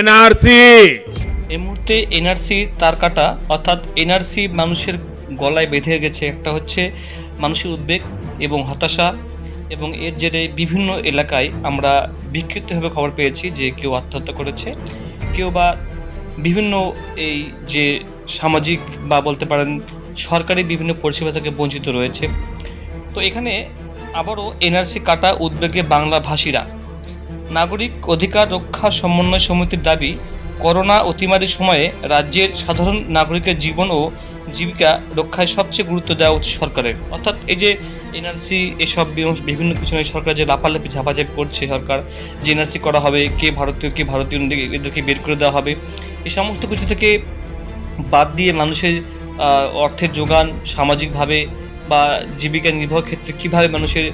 NRC. এই মুহূর্তে NRC তার কাটা, অর্থাৎ এনআরসি মানুষের গলায় বেঁধে গেছে। একটা হচ্ছে মানুষের উদ্বেগ এবং হতাশা এবং এর জেরে বিভিন্ন এলাকায় আমরা বিক্ষিপ্তভাবে খবর পেয়েছি যে কেউ আত্মহত্যা করেছে। কেউ বা বিভিন্ন এই যে সামাজিক বা বলতে পারেন সরকারি বিভিন্ন পরিষেবা থেকে বঞ্চিত রয়েছে। তো এখানে আবারও এনআরসি কাটা উদ্বেগে বাংলা ভাষীরা নাগরিক অধিকার রক্ষা সমন্বয় সমিতির দাবি, করোনা অতিমারির সময়ে রাজ্যের সাধারণ নাগরিকের জীবন ও জীবিকা রক্ষায় সবচেয়ে গুরুত্ব দেওয়া উচিত সরকারের। অর্থাৎ এই যে এনআরসি এসব বিভিন্ন কিছু নিয়ে, সরকার যে লাফালাফি, ঝাপাঝাপি করছে সরকার, যে এনআরসি করা হবে, কে ভারতীয় কে ভারতীয় এদের- এদেরকে বের করে দেওয়া হবে, এই সমস্ত কিছু থেকে বাদ দিয়ে মানুষের অর্থের যোগান সামাজিকভাবে বা জীবিকা নির্বাহ ক্ষেত্রে কীভাবে মানুষের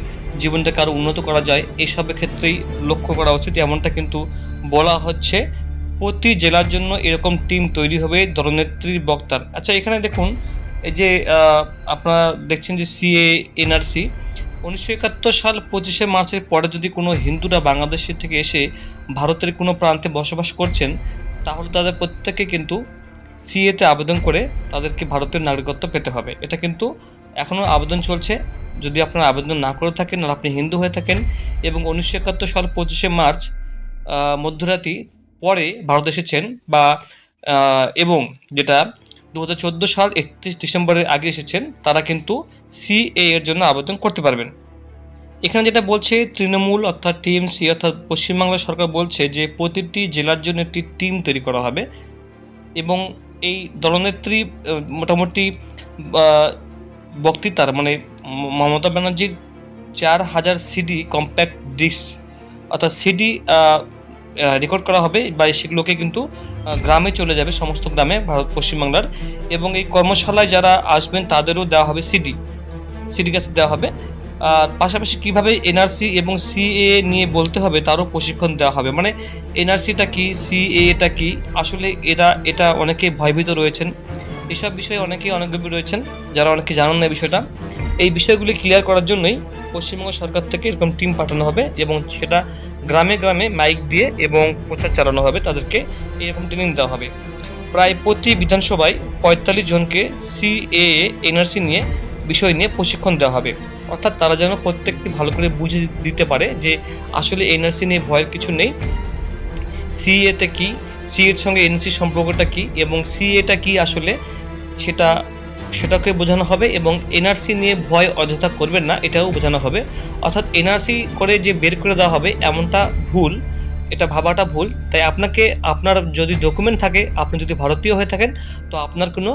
জীবনটাকে আরও উন্নত করা যায় এইসবের ক্ষেত্রেই লক্ষ্য করা উচিত। এমনটা কিন্তু বলা হচ্ছে। প্রতি জেলার জন্য এরকম টিম তৈরি হবে দলনেত্রীর বক্তার। আচ্ছা এখানে দেখুন, এই যে আপনারা দেখছেন যে সিএ, এনআরসি, উনিশশো একাত্তর সাল পঁচিশে মার্চের পরে যদি কোনো হিন্দুরা বাংলাদেশের থেকে এসে ভারতের কোনো প্রান্তে বসবাস করছেন, তাহলে তাদের প্রত্যেকে কিন্তু সিএতে আবেদন করে তাদেরকে ভারতের নাগরিকত্ব পেতে হবে। এটা কিন্তু এখনও আবেদন চলছে। যদি আপনারা আবেদন না করে থাকেন, আর আপনি হিন্দু হয়ে থাকেন এবং উনিশশো একাত্তর সাল পঁচিশে মার্চ মধ্যরাতি পরে ভারত এসেছেন বা এবং যেটা দু হাজার চোদ্দ সাল একত্রিশ ডিসেম্বরের আগে এসেছেন, তারা কিন্তু সিএ এর জন্য আবেদন করতে পারবেন। এখানে যেটা বলছে, তৃণমূল অর্থাৎ টিএমসি অর্থাৎ পশ্চিমবাংলা সরকার বলছে যে প্রতিটি জেলার জন্য একটি টিম তৈরি করা হবে এবং এই দলনেত্রী মোটামুটি বক্তৃতার মানে মমতা ব্যানার্জির চার হাজার সিডি কম্প্যাক্ট ডিস্ক অর্থাৎ সিডি রেকর্ড করা হবে বা সেগুলোকে কিন্তু গ্রামে চলে যাবে সমস্ত গ্রামে, ভারত, পশ্চিমবাংলার। এবং এই কর্মশালায় যারা আসবেন তাদেরও দেওয়া হবে সিডি সিডি কাছে দেওয়া হবে। আর পাশাপাশি কীভাবে এনআরসি এবং সিএ নিয়ে বলতে হবে তারও প্রশিক্ষণ দেওয়া হবে। মানে এনআরসিটা কি সিএটা কি? আসলে এরা, এটা অনেকে ভয়ভীত রয়েছেন। এসব বিষয়ে অনেকেই অনেক গভীর রয়েছেন, যারা অনেকে জানেন না বিষয়টা। এই বিষয়গুলি ক্লিয়ার করার জন্যই পশ্চিমবঙ্গ সরকার থেকে এরকম টিম পাঠানো হবে এবং সেটা গ্রামে গ্রামে মাইক দিয়ে এবং প্রচার চালানো হবে, তাদেরকে এরকম ট্রেনিং দেওয়া হবে। প্রায় প্রতি বিধানসভায় পঁয়তাল্লিশ জনকে সিএ এনআরসি নিয়ে বিষয় নিয়ে প্রশিক্ষণ দেওয়া হবে। অর্থাৎ তারা যেন প্রত্যেকটি ভালো করে বুঝে দিতে পারে যে আসলে এনআরসি নিয়ে ভয়ের কিছু নেই। সিএতে কি সি এর সঙ্গে এনসি সম্পর্কটা কি এবং সিএটা কি আসলে? সেটা, সেটাকে বোঝানো হবে এবং এনআরসি নিয়ে ভয় অযথা করবেন না, এটাও বোঝানো হবে। অর্থাৎ এনআরসি করে যে বের করে দেওয়া হবে এমনটা ভুল, এটা ভাবাটা ভুল। তাই আপনাকে, আপনার যদি ডকুমেন্ট থাকে, আপনি যদি ভারতীয় হয়ে থাকেন, তো আপনার কোনো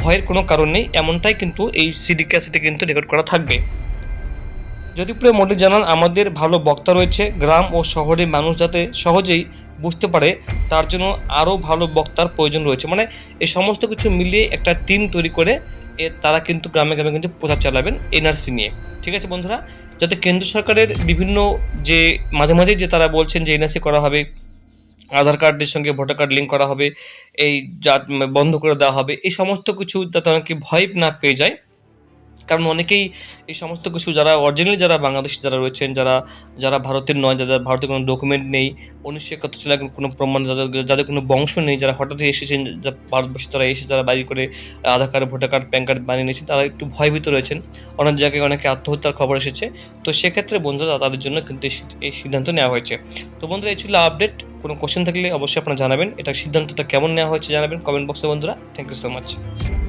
ভয়ের কোনো কারণ নেই, এমনটাই কিন্তু এই সিডি ক্যাসেটে কিন্তু রেকর্ড করা থাকবে। যদি প্রিয় মল্লিক জানান, আমাদের ভালো বক্তা রয়েছে, গ্রাম ও শহরে মানুষ যাতে সহজেই বুঝতে পারে, তার জন্য আরও ভালো বক্তার প্রয়োজন রয়েছে। মানে এই সমস্ত কিছু মিলিয়ে একটা টিম তৈরি করে, এ তারা কিন্তু গ্রামে গ্রামে কিন্তু প্রচার চালাবেন এনআরসি নিয়ে। ঠিক আছে বন্ধুরা? যাতে কেন্দ্র সরকারের বিভিন্ন যে, মাঝে মাঝে যে তারা বলছেন যে এনআরসি করা হবে, আধার কার্ডের সঙ্গে ভোটার কার্ড লিঙ্ক করা হবে, এই বন্ধ করে দেওয়া হবে, এই সমস্ত কিছু যাতে অনেকে ভয় না পেয়ে যায় কারণ অনেকেই এই সমস্ত কিছু, যারা অরিজিনালি যারা বাংলাদেশি যারা রয়েছেন, যারা যারা ভারতের নয়, যাদের ভারতের কোনো ডকুমেন্ট নেই, উনিশশো একাত্তর সালে কোনো প্রমাণ, যাদের যাদের কোনো বংশ নেই, যারা হঠাৎ এসেছেন ভারতবর্ষে তারা এসে যারা বাইরে করে Aadhaar card voter card PAN card বানিয়ে নিয়েছেন, তারা একটু ভয়ভীত রয়েছেন। অনেক জায়গায় অনেকে আত্মহত্যার খবর এসেছে। তো সেক্ষেত্রে বন্ধুরা, তাদের জন্য কিন্তু এই সিদ্ধান্ত নেওয়া হয়েছে। তো বন্ধুরা, এই ছিল আপডেট কোনো কোশ্চেন থাকলে অবশ্যই আপনারা জানাবেন। এটা সিদ্ধান্তটা কেমন নেওয়া হয়েছে জানাবেন। কমেন্ট বক্সে বন্ধুরা থ্যাংক ইউ সো মাচ